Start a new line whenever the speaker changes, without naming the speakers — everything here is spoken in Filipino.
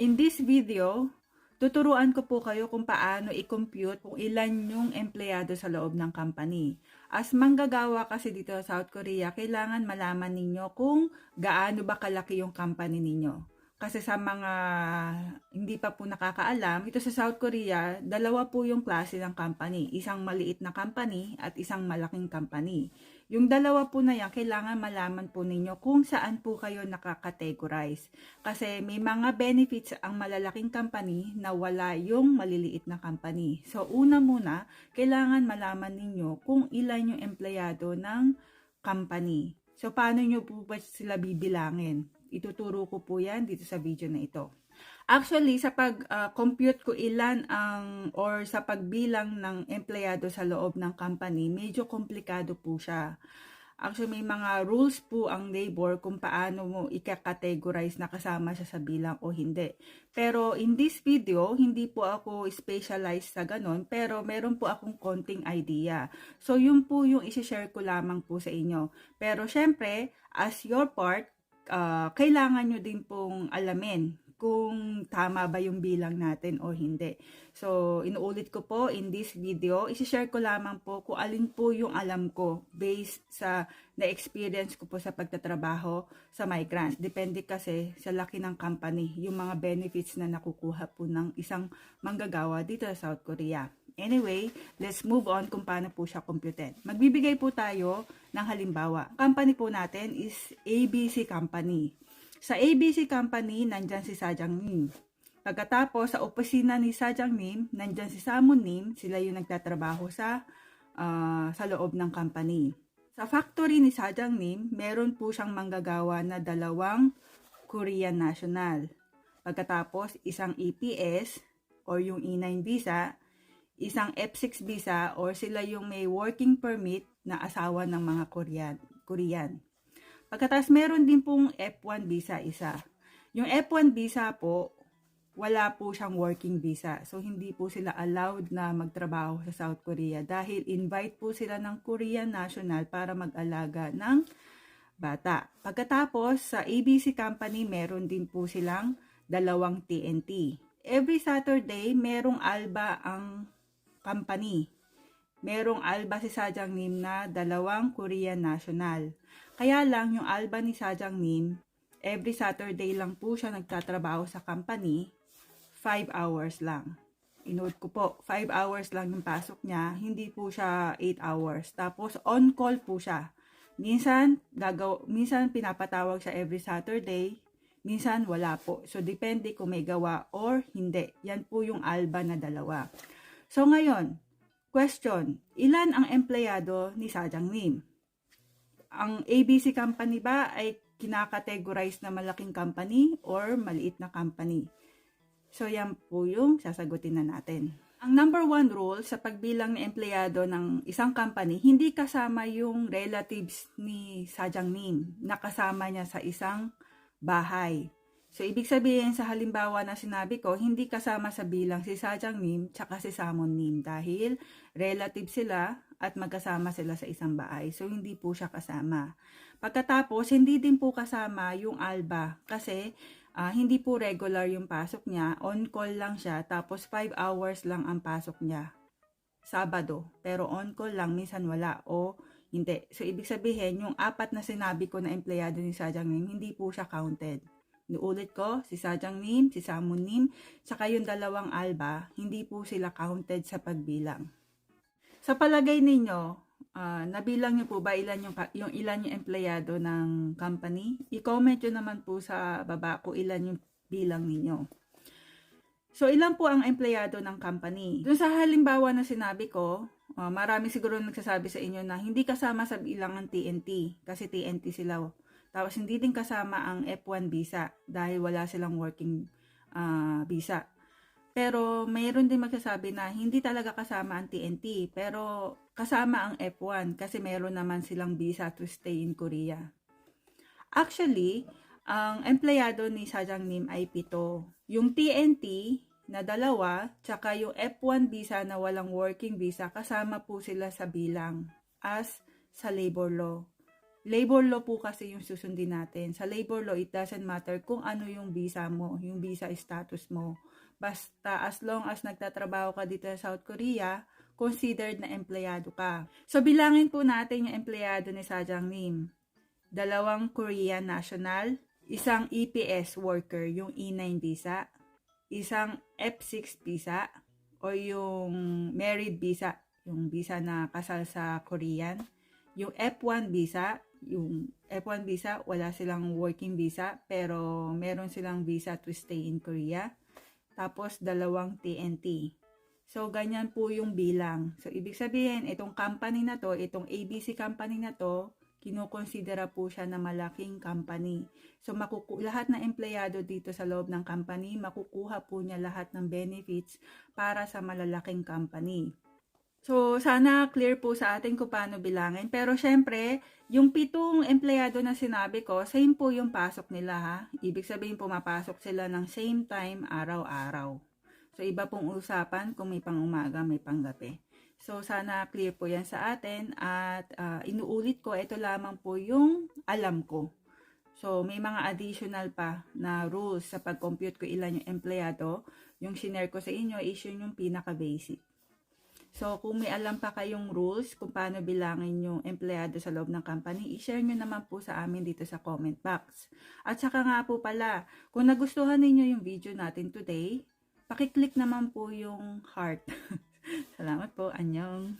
In this video, tuturuan ko po kayo kung paano i-compute kung ilan yung empleyado sa loob ng company. As manggagawa kasi dito sa South Korea, kailangan malaman ninyo kung gaano ba kalaki yung company ninyo. Kasi sa mga hindi pa po nakakaalam, ito sa South Korea, dalawa po yung klase ng company. Isang maliit na company at isang malaking company. Yung dalawa po na yan, kailangan malaman po ninyo kung saan po kayo nakakategorize. Kasi may mga benefits ang malalaking company na wala yung maliliit na company. So una muna, kailangan malaman ninyo kung ilan yung empleyado ng company. So paano nyo po ba sila bibilangin? Ituturo ko po yan dito sa video na ito. Actually, sa pag-compute ko ilan ang or sa pagbilang ng empleyado sa loob ng company, medyo komplikado po siya. Actually, may mga rules po ang labor kung paano mo ika-categorize na kasama siya sa bilang o hindi. Pero in this video, hindi po ako specialized sa ganon, pero meron po akong konting idea. So, yun po yung isi-share ko lamang po sa inyo. Pero syempre, as your part, uh, kailangan nyo din pong alamin kung tama ba yung bilang natin o hindi. So, inuulit ko po in this video, isi-share ko lamang po kung alin po yung alam ko based sa na-experience ko po sa pagtatrabaho sa migrant. Depende kasi sa laki ng company, yung mga benefits na nakukuha po ng isang manggagawa dito sa South Korea. Anyway, let's move on kung paano po siya computed. Magbibigay po tayo ng halimbawa. Company po natin is ABC Company. Sa ABC Company, nandyan si Sajang Nim. Pagkatapos, sa opisina ni Sajang Nim, nandyan si Samon Nim. Sila yung nagtatrabaho sa, uh, sa loob ng company. Sa factory ni Sajang Nim, meron po siyang manggagawa na dalawang Korean National. Pagkatapos, isang EPS or yung E9 visa, isang F6 visa or sila yung may working permit na asawa ng mga Korean. Korean. Pagkatapos meron din pong F1 visa isa. Yung F1 visa po, wala po siyang working visa. So, hindi po sila allowed na magtrabaho sa South Korea dahil invite po sila ng Korean National para mag-alaga ng bata. Pagkatapos, sa ABC Company, meron din po silang dalawang TNT. Every Saturday, merong alba ang company. Merong alba si Sajang Nim na dalawang Korean National. Kaya lang yung alba ni Sajang Nim, every Saturday lang po siya nagtatrabaho sa company, 5 hours lang. Inote ko po, 5 hours lang yung pasok niya, hindi po siya 8 hours. Tapos on call po siya. Minsan, gagaw, minsan pinapatawag siya every Saturday, minsan wala po. So, depende kung may gawa or hindi. Yan po yung alba na dalawa. So, ngayon, question, ilan ang empleyado ni Sajang Nim? Ang ABC company ba ay kinakategorize na malaking company or maliit na company? So, yan po yung sasagutin na natin. Ang number one rule sa pagbilang ng empleyado ng isang company, hindi kasama yung relatives ni Sajang Nim na kasama niya sa isang bahay. So, ibig sabihin sa halimbawa na sinabi ko, hindi kasama sa bilang si Sajang Nim tsaka si Samon Nim dahil relative sila at magkasama sila sa isang bahay. So, hindi po siya kasama. Pagkatapos, hindi din po kasama yung Alba kasi uh, hindi po regular yung pasok niya. On call lang siya, tapos 5 hours lang ang pasok niya. Sabado. Pero on call lang, minsan wala. O hindi. So, ibig sabihin, yung apat na sinabi ko na empleyado ni Sajang Nim, hindi po siya counted. Nuulit ko, si Sajang Nim, si Samun Nim, saka yung dalawang Alba, hindi po sila counted sa pagbilang. Sa palagay ninyo, uh, nabilang niyo po ba ilan yung, yung ilan yung empleyado ng company? I-comment nyo naman po sa baba kung ilan yung bilang ninyo. So, ilan po ang empleyado ng company? Doon sa halimbawa na sinabi ko, uh, marami siguro nagsasabi sa inyo na hindi kasama sa bilang ng TNT kasi TNT sila. Tapos hindi din kasama ang F1 visa dahil wala silang working uh, visa. Pero mayroon din magsasabi na hindi talaga kasama ang TNT, pero kasama ang F1 kasi mayroon naman silang visa to stay in Korea. Actually, ang empleyado ni Sajang Nim ay pito. Yung TNT na dalawa, tsaka yung F1 visa na walang working visa, kasama po sila sa bilang as sa labor law. Labor law po kasi yung susundin natin. Sa labor law, it doesn't matter kung ano yung visa mo, yung visa status mo. Basta as long as nagtatrabaho ka dito sa South Korea, considered na empleyado ka. So bilangin po natin yung empleyado ni Sajang Lim. Dalawang Korean national, isang EPS worker, yung E9 visa, isang F6 visa, o yung married visa, yung visa na kasal sa Korean, yung F1 visa, yung F1 visa, wala silang working visa, pero meron silang visa to stay in Korea. Tapos, dalawang TNT. So, ganyan po yung bilang. So, ibig sabihin, itong company na to, itong ABC company na to, kinukonsidera po siya na malaking company. So, makuku lahat na empleyado dito sa loob ng company, makukuha po niya lahat ng benefits para sa malalaking company. So, sana clear po sa atin kung paano bilangin. Pero, syempre, yung pitong empleyado na sinabi ko, same po yung pasok nila ha. Ibig sabihin, pumapasok sila ng same time, araw-araw. So, iba pong usapan kung may pang umaga, may pang gabi. So, sana clear po yan sa atin. At ah, inuulit ko, ito lamang po yung alam ko. So, may mga additional pa na rules sa pag-compute ko ilan yung empleyado. Yung shinare ko sa inyo is yun yung pinaka-basic. So, kung may alam pa kayong rules kung paano bilangin yung empleyado sa loob ng company, i-share nyo naman po sa amin dito sa comment box. At saka nga po pala, kung nagustuhan ninyo yung video natin today, pakiclick naman po yung heart. Salamat po. Anyong.